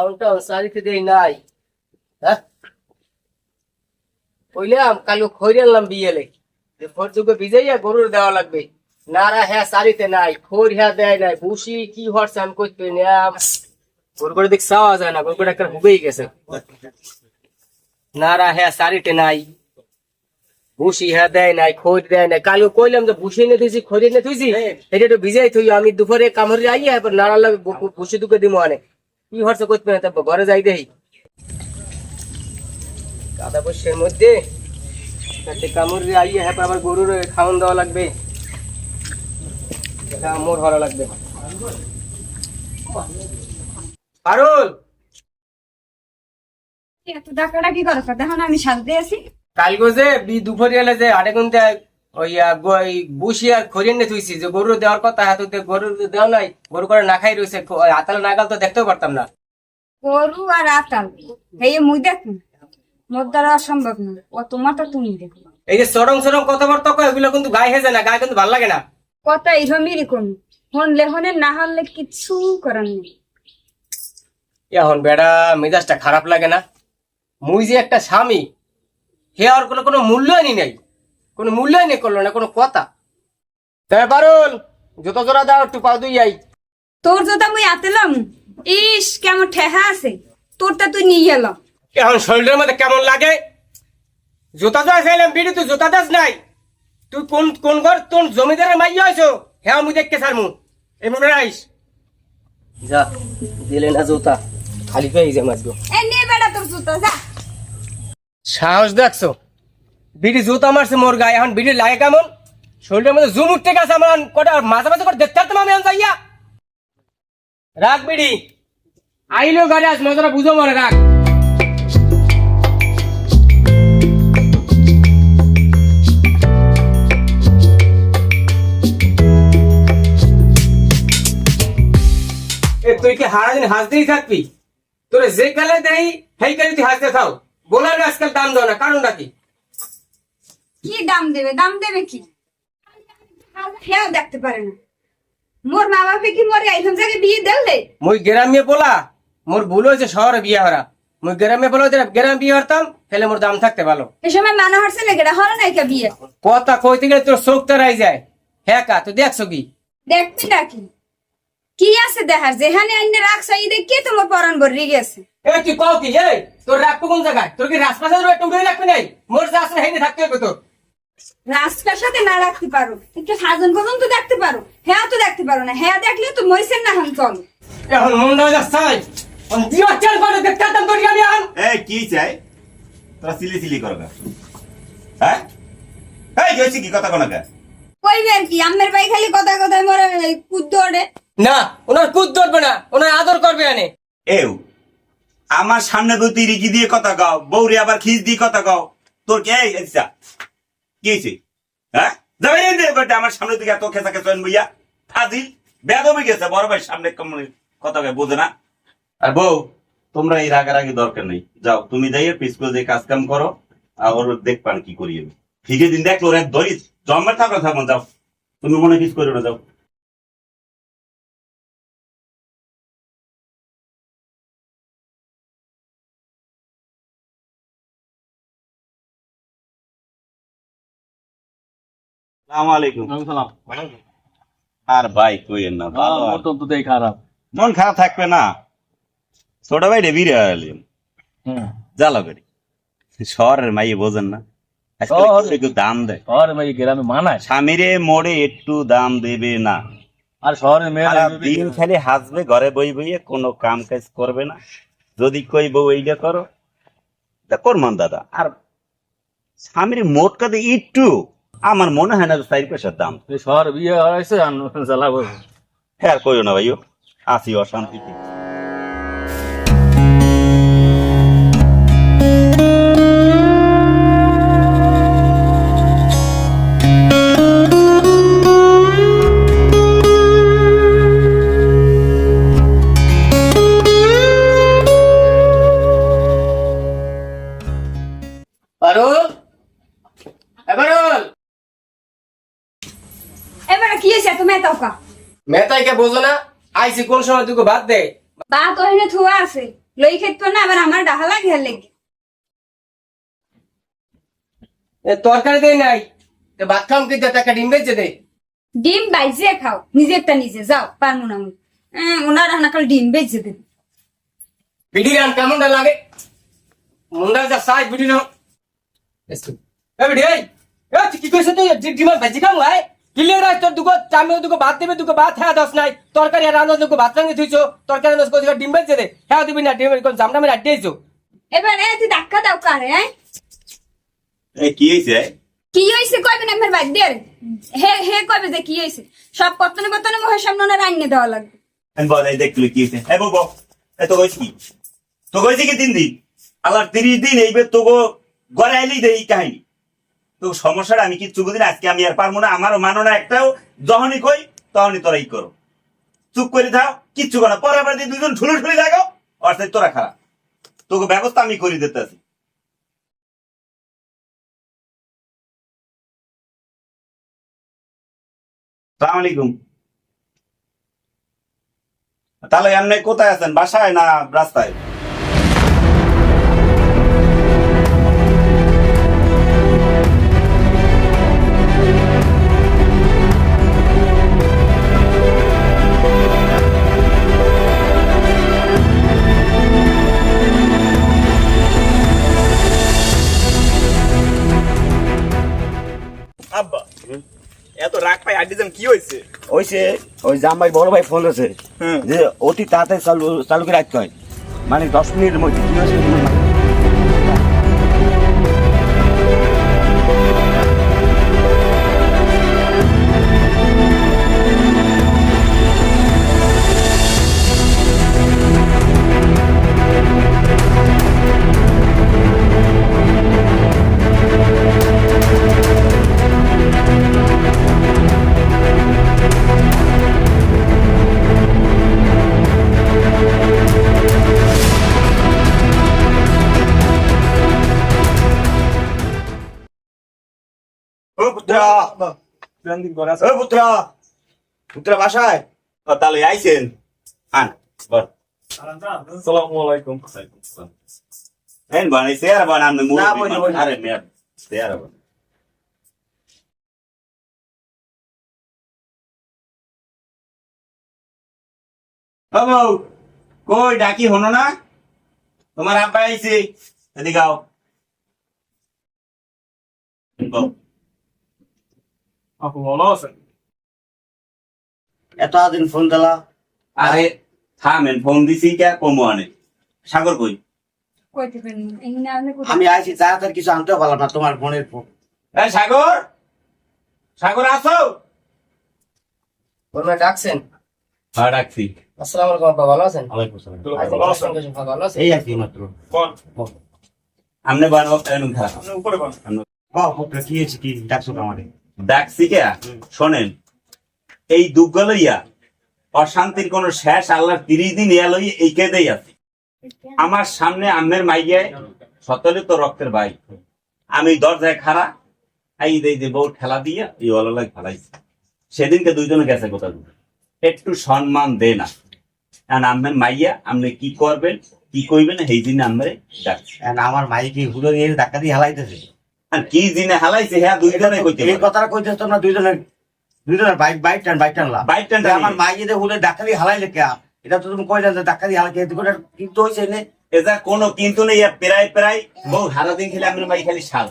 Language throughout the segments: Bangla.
আউনটা সারিতে দেই নাই হ্যাঁ? কইলাম কালু খৈরে আনলাম বিয়েলে যে খোর যুগে ভিজাইয়া গরুর দেওয়া লাগবে। নারা হ্যাঁ সারিতে নাই খৈর হ্যাঁ দেয় নাই ভুসি কি হরছে আমি দেখ চাওয়া যায় না একটা হুবেই গেছে। নারা হ্যাঁ সারিতে নাই ভুসি হ্যাঁ দেয় নাই খৈর দেয় নাই। কালু কইলাম যে ভুসি এনে তুইছি খৈর এনে তুইছি এটা একটু ভিজাই থই আমি দুপুরে কামড়ে আইয়া এবার নাড়া লাগে ভুসি দুকে দিমো আনে। কি হরছে করতে না তারপর ঘরে যাই দেই কাদা বসের মধ্যে তাতে কামড় আইয়া হ্যাঁ আবার গরুর খাওয়ান দেওয়া লাগবে। এটা মোর হরা লাগবে। পারুল! এত টাকাটা কি? করো দেখো না আমি সাজতে আছি। কালকে যে বি দুপুরে এলে যে আটে গুনতে বুসি আর খরিয়ে নিয়ে থুইছি। যে গরু দেওয়ার কথা হাতে গরু দেওয়া নাই গরু করে না খাই রয়েছে আতাল নাগাল তো দেখতেও পারতাম না। গরু আর আটাল এই মুই দেখো মোর দ্বারা অসম্ভব না ও তোমারটা তুমি দেখো। এই যে কথাবার্তা কয় এগুলো কিন্তু গায়ে হেজে না গায়ে কিন্তু ভালো লাগে না। কথা কোন হনলে হনে না হলে কিচ্ছু করার নেই। এখন বেড়া মেজাজটা খারাপ লাগে না। মুই যে একটা স্বামী হে আর কোনো কোনো মূল্যায়নই নেই। কোনো মূল্যায়নই করল না কোনো কথা। তবে পারুল জুতো জোড়া দাও একটু পাও দুই আই। তোর জোতা মুই আতেলাম। ইস কেমন ঠেহা আছে। তোরটা তুই নিয়ে গেল এখন শরীরের মধ্যে কেমন লাগে? জুতা জোড়া চাইলাম বিড়ি তুই জুতা দাস নাই। তুই কোন কোন ঘর তোর জমিদারের মাইয়া আছো হ্যাঁ আমি দেখতে সারমু মনে আইস যা দিলে না জুতা। খালি পেয়ে যে মাছগো এ নিয়ে বেড়া তোর জুতা যা। সাহস দেখছ? বিড়ি জুতা মারছে মোর গায়ে, এখন বিড়ি লাগে কেমন? শরীরের মধ্যে জুম উঠতে গেছে আমার কটা মাঝে মাঝে করে দেখতে পারতাম আমি, এখন যাইয়া। রাখ বিড়ি। আইলো গাড়ি আস মজাটা বুঝো মনে, রাখ। তুই কি হারা দিন হাসতেই থাকবি? তোরে যে কালে দেই, সেই কালে তুই হাসতে থাও বলার আজকাল দাম দাও না, কারণটা কি? কি দাম দেবে? দাম দেবে কি? হেও দেখতে পারে না। মোর মা বাপে কি মরে এইখান জায়গায় বিয়ে দিলে মুই গ্রামে বলা মোর ভুল হয়েছে শহরে বিয়ে হরা মুই গ্রামে বলা যদি গ্রামে বিয়ে হরতাম তাহলে মোর দাম থাকতে ভালো। এ সময় মানা হচ্ছে না গেটা হলো না কে বিয়ে? কথা কইতে গেলে তোর চোখ তারাই যায়। হ্যাঁ কা তুই দেখছ কি? দেখবি নাকি? কি আছে দেখার যেখানে আইনে রাখছ এই দেখে তোমার পরান ভরি গেছে? এ তুই কও কি? এই তোর রাখব কোন জায়গায়? তোর কি রাজপাশে একটা উড়ে রাখবি নাই? মোর যা আসলে হেনে থাকতে হবে তোর। রাস্তার সাথে না রাখতে পারো। একটু সাজন পর্যন্ত দেখতে পারো। হ্যাঁ তো দেখতে পারো না। হ্যাঁ দেখলে তো মরিসেন না হান চল। এখন যাচ্ছে দিও চাল দেখতে এই কি চাই তোরা সিলি সিলি হ্যাঁ? এই হয়েছে কি? কথা কোনো গা? কইবে আর কি? আমের ভাই খালি কথা কথা মরে কুদ্দ ওড়ে না ওনার কুদ ধরবে না। ওনার আদর করবে আনে এও আমার সামনে তো তুই রিকি দিয়ে কথা গাও বৌরে আবার খিস দিয়ে কথা গাও তোর কি আচ্ছা কি হ্যাঁ? আমার সামনে থেকে এত খেসা খেসেন বইয়া। ফাজিল গেছে, বড় ভাই সামনে কথা বোঝে না। আর বউ, তোমরা এই রাগারাগি দরকার নেই। যাও, তুমি যাইয়ে পিসকো যে কাজ কাম করো, আর ওর দেখবান কি করি আমি। দিন দেখল এক ধরিস জন্মের থাকলে থাকো যাও। তুমি মনে কিছু করো না, যাও। সালাম আলাইকুম। সালাম। আর ভাই কইেন না ভালো আর। তো দেই খারাপ। মন খারাপ থাকবে না। ছোট ভাই রে বিরে আলিম জ্বালা করি। শহরের মাইয়ে বোঝেন না। একটু দাম দেয়। শহরে ভাই গ্রামে মানায়। স্বামীরে মোড়ে একটু দাম দেবে না। আর শহরের মেয়েরা সারা দিন খালি হাসবে ঘরে বই বইয়ে কোনো কাম কাজ করবে না। যদি কই বউ এইটা করো। তা করমান দাদা। আর স্বামীর মোট কাতে একটু আমার মনে হয় না যে চারি পয়সার দাম। শহরে বিয়ে হয়েছে জ্বালা করব হ্যাঁ কইও না ভাইও আসি অশান্তিতে। পারুল এ পারুল এবারে কি হয়েছে তুমি এতকা মেতাইকে বোঝো না আইসি কোন সময় তুই বাদ দে। বা তো এনে থুয়া আছে লই খেত না আবার আমার ডাহালা ঘের লেগে। এ তরকারি দেই নাই। তো ভাত খাম কি দে ডিম বেচে দে। ডিম বাইজে খাও নিজেরটা নিজে যাও পারব না ওনার হানাকাল ডিম বেজে দেবে। বিড়ি গান কেমনটা লাগে? মুন্ডা যা সাইজ বিড়ি নাও। এ বিড়ি এই কি কইছ তুই? ডিমার ভাজি খাম ভাই কিলে রাখ তোর দুগো চামে দুগো ভাত দেবে দুগো ভাত হ্যাঁ দশ নাই। তরকারি আর রান্না দুগো ভাত থুইছো তরকারি রান্না কইছো ডিম বেচে দে হ্যাঁ দিবি না ডিম কোন জামটা মেরে আড্ডেইছো এবার এ তুই ধাক্কা দাও কারে হ্যাঁ? এ কি হয়েছে কি হয়েছে কইবেন আমার বাদ দিয়ে হে হে কইবে যে কি হয়েছে সব কতনে কতনে সামনে ওনার আইনে দেওয়া লাগবে। আমি বল এই দেখলি কি হয়েছে এ এ তো কইছি তো কইছি কি তিন দিন? আল্লাহ তিরিশ দিন এইবে তো গড়ে আইলেই দেই কাহিনী। তো সমস্যাটা আমি কিচ্ছু বুঝি না? আজকে আমি আর পারব না, আমারও মানো না, একটাও যখনই কই, তখনই তোরা ই করো। চুপ করে থাও, কিচ্ছু করো পরে আবার যদি দুজন ঠুলে ঠুলে লাগো অর্থাৎ তোরা খারাপ। তোকে ব্যবস্থা আমি করে দিতে আছি। তাহলে এমনি কোথায় আছেন? বাসায় না রাস্তায়? কি হয়েছে? ওই জামাই বড় ভাই ফোন আছে হুম। যে অতি তাড়াতাড়ি চালু চালু করে রাখতে হয়। মানে দশ মিনিটের মধ্যে কি হয়েছে? পুত্রা দিন করে ও পুত্রা পুত্রা বাসায় ও, তাহলে আইছেন আন বল সালামু আলাইকুম এন বানাই সে আর বানান মুরব্বি না, বলি, মানুষ। বলি। আরে মেয়ে সে আর বানান ও বউ কই ডাকি হনো না তোমার আব্বা আইছে এদিকে আও বউ, আপু ভালো আছেন? এত দিন ফোন দিলা? আরে থামেন ফোন দিছি কে কমো আনে। সাগর কই? কইতে পারেন এই না আপনি কোথায়? আমি আইছি তাড়াতাড়ি কিছু আনতে পারলাম না তোমার বোনের ফোন। এই সাগর! সাগর ওর ডাকছেন? হ্যাঁ ডাকছি। আসসালামু আলাইকুম আপা ভালো আছেন? ওয়ালাইকুম আসসালাম। ভালো আছেন ভালো আছেন? এই আর কি মাত্র। কোন? আমনে বানো এনুন খা উপরে বাহ কি হয়েছে কি ডাকছো আমারে? ডাকছি কে শোনেন, এই দুঃখ লইয়া অশান্তির কোন শেষ আল্লাহর তিরিশ দিন ইয়া লই এই কেদেই আছে। আমার সামনে আমের মাইয়ায় সতলে তো রক্তের ভাই। আমি দরজায় খাড়া, এই দেই যে বউ ঠেলা দিয়া এই অলালায় ফেলাইছে। সেদিনকে দুইজনে গেছে কোথাও একটু সম্মান দে না কারণ আমের মাইয়া, আপনি কি করবেন, কি কইবেন এই দিন আমরে ডাকছে। আমার মাইকে হুলো দিয়ে দিয়ে হালাইতেছে। আর কি দিনে হালাইছে হ্যাঁ দুইজনে কইতে এই কথাটা কইতেছ তোমরা দুইজনের দুইজনের বাইক বাইক টান বাইক টানলা। বাইক টান তা আমার মাই যদি হুলে ধাক্কা হালাইলে কে? এটা তো তুমি কইলে যে কিন্তু নে এটা কোনো কিন্তু নেই আর প্রায় প্রায় বউ সারাদিন খেলে আমি ভাই খালি শাল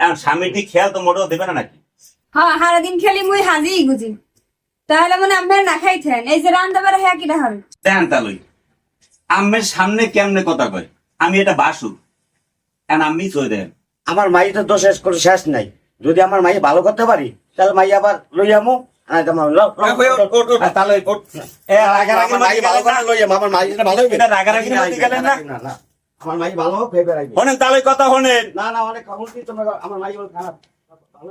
এখন স্বামীর খেয়াল তো মোটেও দেবে না নাকি? হ্যাঁ সারাদিন খেলি মুই হাজি গুজি তাহলে মনে আপনার না খাইছেন। এই যে হ্যাঁ দেন তালই। আমের সামনে কেমনে কথা কয়? আমি এটা বাসু এখন আমি চলে দেন আমার মাই তো দোষ শেষ করে শেষ নাই যদি আমার মাই ভালো করতে পারি তাহলে মাই আবার লই আমু কথা শোনেন না না অনেক খবর কি আমার মাই খারাপ ভালো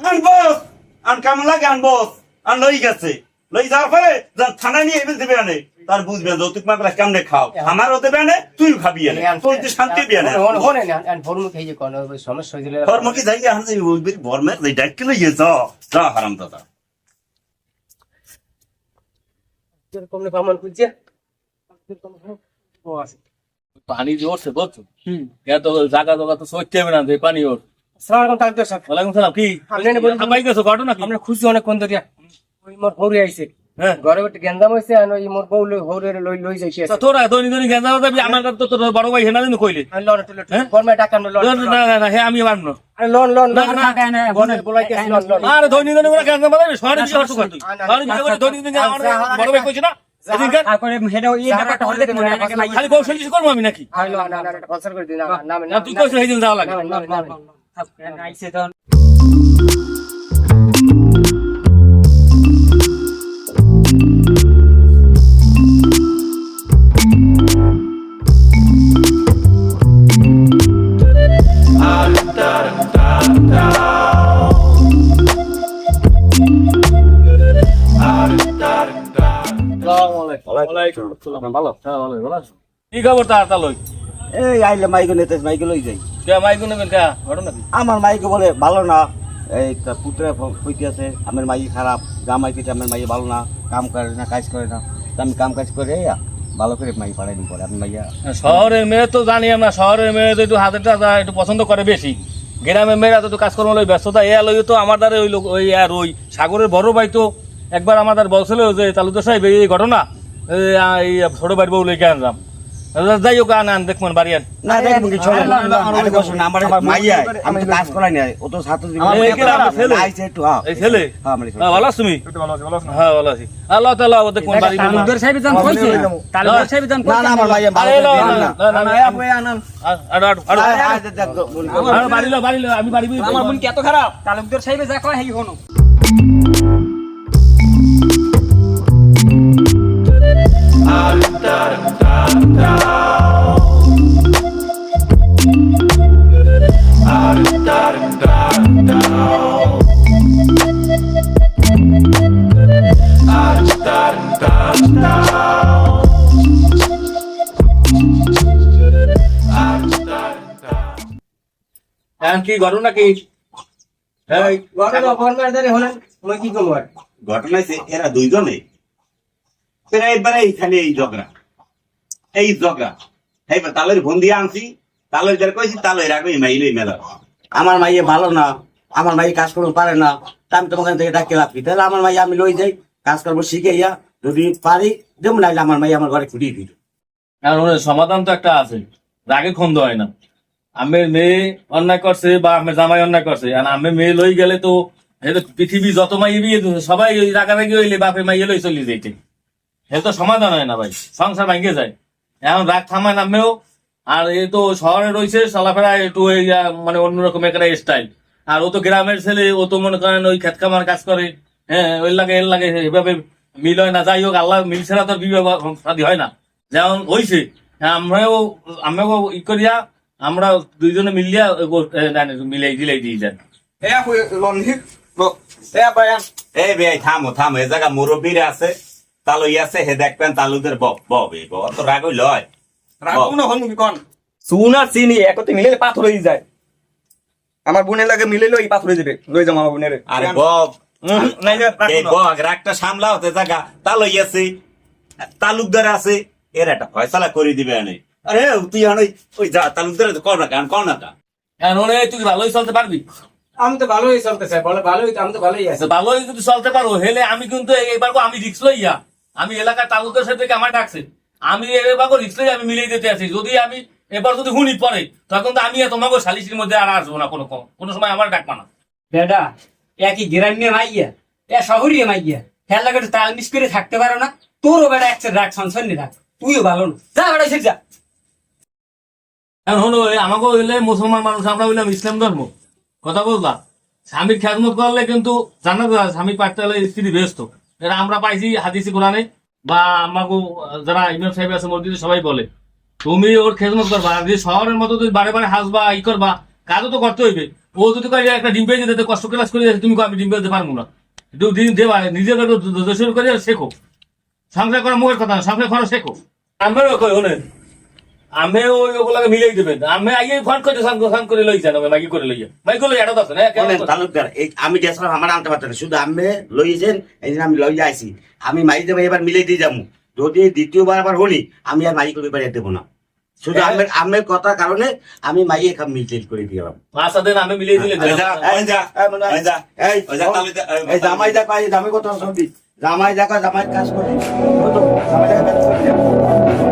আন বস আন কেমন লাগে আন বস আন লই গেছে লই যাওয়ার পরে যখন থানা নিয়ে এবার দেবে আনে তার বুঝবে যৌতুক মামলা কেমনে খাও। আমারও দেবে আনে তুই খাবি আনে। তোর যে শান্তি আনে। ধর্ম কি যাই আনছে যা যা হারাম দাদা। পানি উঠছে বুঝছ? এত জায়গা জায়গা তো সত্যি হবে না যে পানি ওর। আলাইকুম সালাম কি? আপনি ঘটনা খুশি অনেক কোন ধরিয়া। ওই মোর হৌরে আইছে হ্যাঁ ঘরে বেটে গেন্দাম হইছে আর ওই মোর বউ হৌরে লই লই যাইছে তোরা দৈনিক দৈনিক গেঁজা যাবি আমার তো তোর বড় ভাই হেনা দিন কইলে আমি লন টুলে হ্যাঁ? গরমে টাকা লন না না না, না হে আমি মানব আরে লন লন না, লন না, বলে বলাইতেছি লন লন আর দৈনিক দৈনিক ওরা গেঁজা মারাবে শহরে কি করছ তুই শহরে কি করে দৈনিক দৈনিক আমার বড় ভাই কইছ না এদিনকার তারপরে হেডে এই ব্যাপারটা হলে দেখুন খালি কৌশল কিছু করব আমি নাকি না তুই দিন যাওয়া লাগে ভালো? হ্যাঁ ভালো ভালো আছো? কি খবর তার তা লই এই আইলে মাইকে নিতে মাইকে লই যাই। কে মাইকু নেবেন কে? ঘটনা কি? আমার মাইকে বলে ভালো না। এই তার পুত্রে আছে আমার মাই খারাপ জামাই পিঠে আমার মাই ভালো না কাম করে না কাজ করে না। আমি কাম কাজ করে ইয়া, ভালো করে মাই পাড়াই পরে আমি মাইয়া শহরের মেয়ে তো জানি আমরা শহরের মেয়ে তো একটু হাতে একটু পছন্দ করে বেশি। গ্রামের মেয়েরা তো একটু কাজকর্ম লই ব্যস্ততা এ লই তো আমার দ্বারা ওই লোক ওই আর ওই সাগরের বড় ভাই তো একবার আমার দ্বার বলছিল যে তালুকদার সাহেব এই ঘটনা? ছোট বাড়ি বউ লই কেন যাম যাই হোক আন আন দেখবেন বাড়ি আন না দেখুন কি চলে আরে বসো না আমার মাইয়া আমি তো কাজ করাই না ও তো ছাত্র জীবন এই কে আমার ছেলে? আইছে একটু হ্যাঁ এই ছেলে হ্যাঁ আমার ছেলে। হ্যাঁ, ভালো আছো তুমি ভালো আছে ভালো আছে না? হ্যাঁ ভালো আছি আল্লাহ তাআলা ও দেখবেন বাড়ি তালুকদার সাহেব জান কইছে তালুকদার সাহেব জান না না আমার মাইয়া ভালো না, না, না না, না, না, আ- আড়ো, আড়ো, আড়ো। আরে, আরে, দেখ, দেখ, মনে করো। আড়ো, বাড়ি লো, বাড়ি লো, আমি বাড়ি বই- আমার বোন কি এত খারাপ তালুকদার সাহেব যা কয় হেই হনো কি ঘটনা কি ঘটনা হলেন মই কি করব আর? ঘটনা এরা দুইজনে এরা একবারে এইখানে এই ঝগড়া। এই ঝগড়া। এইবার তালের বন্দি আনছি, তালের যারা কইছি, তালের আগে মাইলে মেলা। আমার মাইয়ে ভালো না, আমার মাই কাজ করতে পারে না, তা আমি তোমার থেকে ডাকে রাখি। তাহলে আমার মাই আমি লই যাই, কাজ করব শিখে ইয়া যদি পারি যেমন নাইলে আমার মাই আমার ঘরে ফুটিয়ে দিল ওর সমাধান তো একটা আছে, রাগে খন্দ হয় না। আমের মেয়ে অন্যায় করছে বা আমের জামাই অন্যায় করছে, আর আমের মেয়ে লই গেলে তো পৃথিবী যত মাইয়ে বিয়ে সবাই রাগারাগি হইলে বাপে মাইয়ে লই চলে যাইতে। এ তো সমাধান হয় না ভাই সংসার ভাঙ্গে যায়। এখন রাগ থামায় নামেও আর এ তো শহরে রয়েছে চলাফেরা একটু মানে অন্যরকম একটা স্টাইল আর ও তো গ্রামের ছেলে ও তো মনে করেন ওই খেত খামার কাজ করে হ্যাঁ ওই লাগে এর লাগে এভাবে মিল হয় না। যাই হোক আল্লাহ মিল ছাড়া তো বিবাহ শাদী হয় না। যেমন হয়েছে আমরাও আমরাও ই করিয়া আমরা দুইজনে মিলিয়া মিলাই দিলাই দিয়ে যান এ হি এ বায়ান থামো থামো এ জায়গা মুরব্বীরা আছে। তালুই আছে হে দেখবেন তালুদের বব ববে হইল হয়? রাখু না হন কোন। চুন আর চিনি একতে মিলে পাথর হয়ে যায়। আমার বোনের লাগে মিলে লই পাথর হয়ে যাবে। লই যাম আমার বোনের। আরে বব। নাই যে এই বগ রাগটা সামলাও তে জায়গা তালুই আছে তালুকদার আছে এর একটা ফয়সালা করে দিবে আনে আরে তুই আনে ওই যা তালুকদার কর না কান কর না ওরে তুই ভালোই চলতে পারবি? আমি তো ভালোই চলতেছে বলে ভালোই তো আমি তো ভালোই আছি। ভালোই যদি চলতে পারো হেলে আমি কিন্তু এবার আমি রিক্স লইয়া। আমি এলাকার তালুকের সাথে আমার ডাকছে। আমি এবার রিক্স লই আমি মিলিয়ে দিতে আছি। যদি আমি এবার যদি হুনি পরে তখন তো আমি তোমাকে সালিসির মধ্যে আর আসব না কোনো কোনো সময় আমার ডাকবা না। বেটা একই গ্রাম্য মাইয়া? এ শহরীয় মাইয়া? খেয়াল লাগে তাল মিস করে থাকতে পারো না। তোরও বেটা একসাথে রাখ সনসনি রাখ তুইও ভালো না। যা বেটা সে যা। এখন হলো আমাকে হইলে মুসলমান মানুষ আমরা হইলাম ইসলাম ধর্ম। কথা বললাম স্বামীর খেদমত করলে কিন্তু আছে, স্বামী পাঠতে হলে স্ত্রী ব্যস্ত। এটা আমরা পাইছি হাদিসি কোরআনে বা আমাকে যারা ইমাম সাহেব আছে মসজিদে সবাই বলে। তুমি ওর খেদমত করবা যদি শহরের মতো তুমি বারে বারে হাসবা ই করবা কাজও তো করতে হইবে। ও যদি কাজে একটা ডিম পেয়ে যেতে কষ্ট ক্লাস করে যাচ্ছে, তুমি আমি ডিম পেতে পারব না। একটু দিন দেবা নিজের করে শেখো। সংসার করা মুখের কথা না সংসার করা শেখো। আমরাও কই আমি ওই ওগুলাকে মিলাই দেবেন। আমি আগে ফোন করে ফোন ফোন করে লই যান মাইকি করে লইয়া মাইক করে এটা আছে না? কেমন তালুকদার এই আমি গেছিলাম আমার আনতে শুধু আমি লইয়েছেন এই জন্য আমি লই যাইছি। আমি মাই দেবো এবার মিলে দিয়ে যাব। যদি দ্বিতীয়বার আবার হলি আমি আর মাই করে বেড়ে দেবো না। শুধু হ্যাঁ। আমের আমের কথা কারণে আমি মাইয়ে খাম মিলটেল করে দিলাম আচ্ছা দেন আমি মিলিয়ে দিলে এই যা, এই যা, এই এই যা, এই এই যা, তাহলে জামাই এই জামাই কথা শুনবি জামাই দেখা জামাই কাজ করবি জামাই